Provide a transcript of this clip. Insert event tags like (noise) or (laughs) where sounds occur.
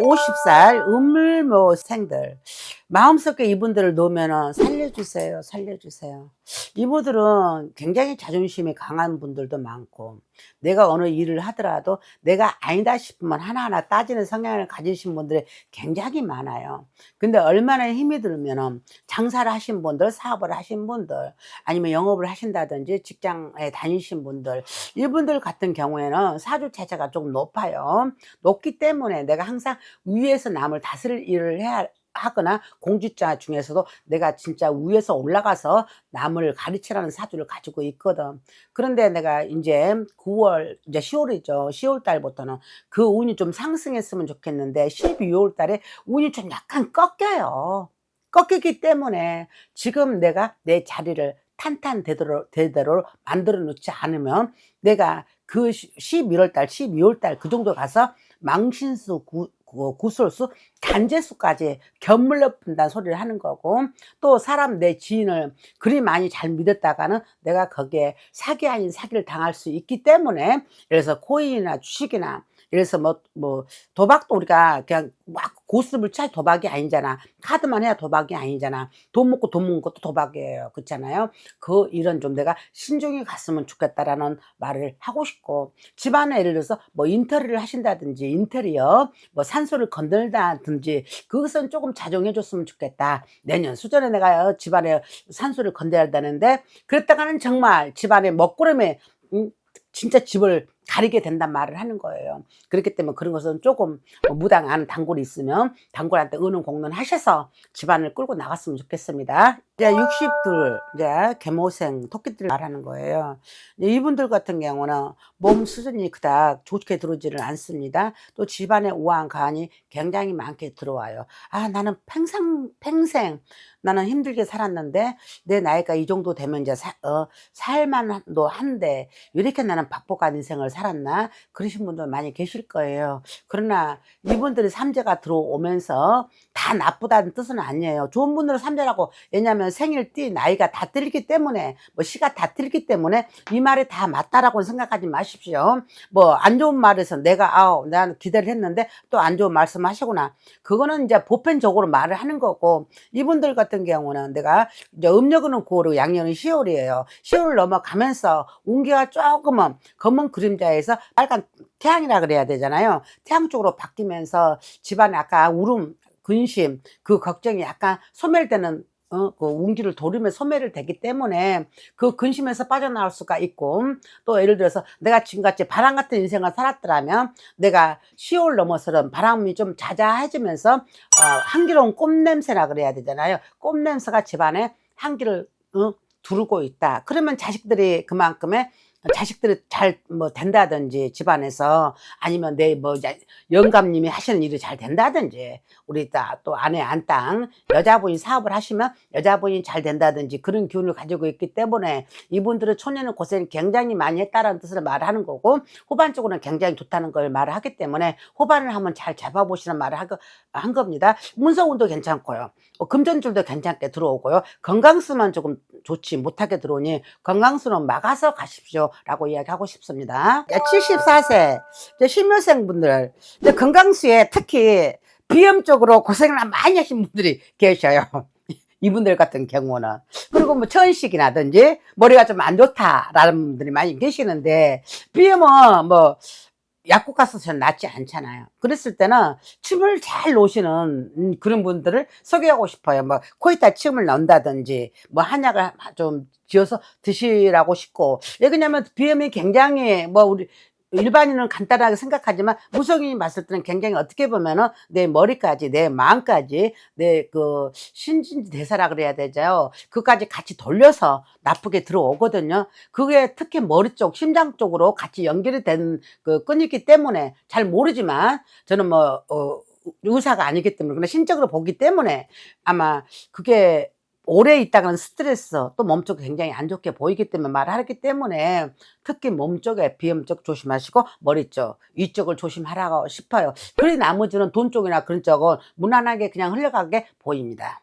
50살 음물모생들. 마음속에 이분들을 놓으면 살려주세요 살려주세요 이분들은 굉장히 자존심이 강한 분들도 많고 내가 어느 일을 하더라도 내가 아니다 싶으면 하나하나 따지는 성향을 가지신 분들이 굉장히 많아요. 근데 얼마나 힘이 들면 장사를 하신 분들 사업을 하신 분들 아니면 영업을 하신다든지 직장에 다니신 분들 이분들 같은 경우에는 사주 체제가 좀 높아요. 높기 때문에 내가 항상 위에서 남을 다스릴 일을 해야 하거나 공주자 중에서도 내가 진짜 위에서 올라가서 남을 가르치라는 사주를 가지고 있거든. 그런데 내가 이제 9월, 이제 10월이죠. 10월 달부터는 그 운이 좀 상승했으면 좋겠는데 12월 달에 운이 좀 약간 꺾여요. 꺾이기 때문에 지금 내가 내 자리를 탄탄대대로 대대로 만들어 놓지 않으면 내가 그 11월 달, 12월 달 그 정도 가서 망신수 구, 구- 구설수 간제수까지 견물러 푼다는 소리를 하는 거고 또 사람 내 지인을 그리 많이 잘 믿었다가는 내가 거기에 사기 아닌 사기를 당할 수 있기 때문에 그래서 코인이나 주식이나 이래서 뭐, 뭐, 도박도 우리가 그냥 막 고스톱을 도박이 아니잖아. 카드만 해야 도박이 아니잖아. 돈 먹고 돈 먹는 것도 도박이에요. 그렇잖아요. 그 일은 좀 내가 신중히 갔으면 좋겠다라는 말을 하고 싶고, 집안에 예를 들어서 뭐 인테리어를 하신다든지, 인테리어, 뭐 산소를 건들다든지, 그것은 조금 자정해 줬으면 좋겠다. 내년 수전에 내가 집안에 산소를 건드려야 되는데, 그랬다가는 정말 집안에 먹구름에, 음, 진짜 집을 가리게 된단 말을 하는 거예요. 그렇기 때문에 그런 것은 조금 뭐 무당한 단골이 있으면 단골한테 은은 공론 하셔서 집안을 끌고 나갔으면 좋겠습니다. 이제 60둘, 이제 개모생, 토끼들 말하는 거예요. 이분들 같은 경우는 몸 수준이 그닥 좋게 들어오지를 않습니다. 또 집안에 우한 간이 굉장히 많게 들어와요. 아, 나는 평생, 평생 나는 힘들게 살았는데 내 나이가 이 정도 되면 이제 사, 어, 살만도 한데 이렇게 나는 박복한 인생을 살았나 그러신 분들 많이 계실 거예요. 그러나 이분들이 삼재가 들어오면서 다 나쁘다는 뜻은 아니에요. 좋은 분들은 삼재라고 왜냐하면 생일 띠 나이가 다 틀리기 때문에 뭐 시가 다 틀리기 때문에 이 말이 다 맞다라고 생각하지 마십시오. 뭐 안 좋은 말에서 내가 아우 난 기대를 했는데 또 안 좋은 말씀하시구나. 그거는 이제 보편적으로 말을 하는 거고 이분들 같은 경우는 내가 이제 음력은 9월이고 양력은 10월이에요. 10월 넘어가면서 운기가 조금은 검은 그림자에서 빨간 태양이라 그래야 되잖아요. 태양 쪽으로 바뀌면서 집안에 아까 울음, 근심, 그 걱정이 약간 소멸되는 어, 그 운기를 도르며 소멸을 되기 때문에 그 근심에서 빠져나올 수가 있고 또 예를 들어서 내가 지금같이 바람 같은 인생을 살았더라면 내가 10월 넘어서는 바람이 좀 자자해지면서 어, 향기로운 꽃 냄새라 그래야 되잖아요. 꽃 냄새가 집안에 향기를 어, 두르고 있다. 그러면 자식들이 그만큼의 자식들이 잘 뭐 된다든지 집안에서 아니면 내 뭐 영감님이 하시는 일이 잘 된다든지 우리 다또 아내 안땅 여자분이 사업을 하시면 여자분이 잘 된다든지 그런 기운을 가지고 있기 때문에 이분들은 초년의 고생을 굉장히 많이 했다라는 뜻을 말하는 거고 후반 쪽으로는 굉장히 좋다는 걸 말을 하기 때문에 후반을 한번 잘 잡아보시는 말을 하, 한 겁니다. 문서운도 괜찮고요. 어, 금전줄도 괜찮게 들어오고요. 건강수만 조금 좋지 못하게 들어오니 건강수는 막아서 가십시오. 라고 이야기하고 싶습니다. 74세 신묘생 분들 건강수에 특히 비염적으로 고생을 많이 하신 분들이 계셔요. (laughs) 이분들 같은 경우는 그리고 뭐 천식이라든지 머리가 좀 안 좋다라는 분들이 많이 계시는데 비염은 뭐 약국 가서 전 낫지 않잖아요. 그랬을 때는 춤을 잘 음, 그런 분들을 소개하고 싶어요. 뭐 코에다 침을 넣는다든지 뭐 한약을 좀 지어서 드시라고 싶고 왜 그러냐면 비염이 굉장히 뭐 우리 일반인은 간단하게 생각하지만 무속인이 봤을 때는 굉장히 어떻게 보면은 내 머리까지 내 마음까지 내 그 신진지 대사라 그래야 되죠. 그까지 같이 돌려서 나쁘게 들어오거든요. 그게 특히 머리 쪽, 심장 쪽으로 같이 연결이 된 그 끈이기 때문에 잘 모르지만 저는 뭐 어, 의사가 아니기 때문에 그냥 신적으로 보기 때문에 아마 그게 오래 있다가는 스트레스 또 몸쪽이 굉장히 안 좋게 보이기 때문에 말을 하기 때문에 특히 몸쪽에 비염 쪽 조심하시고 머리 쪽 위쪽을 조심하라고 싶어요. 그리 나머지는 돈 쪽이나 그런 쪽은 무난하게 그냥 흘러가게 보입니다.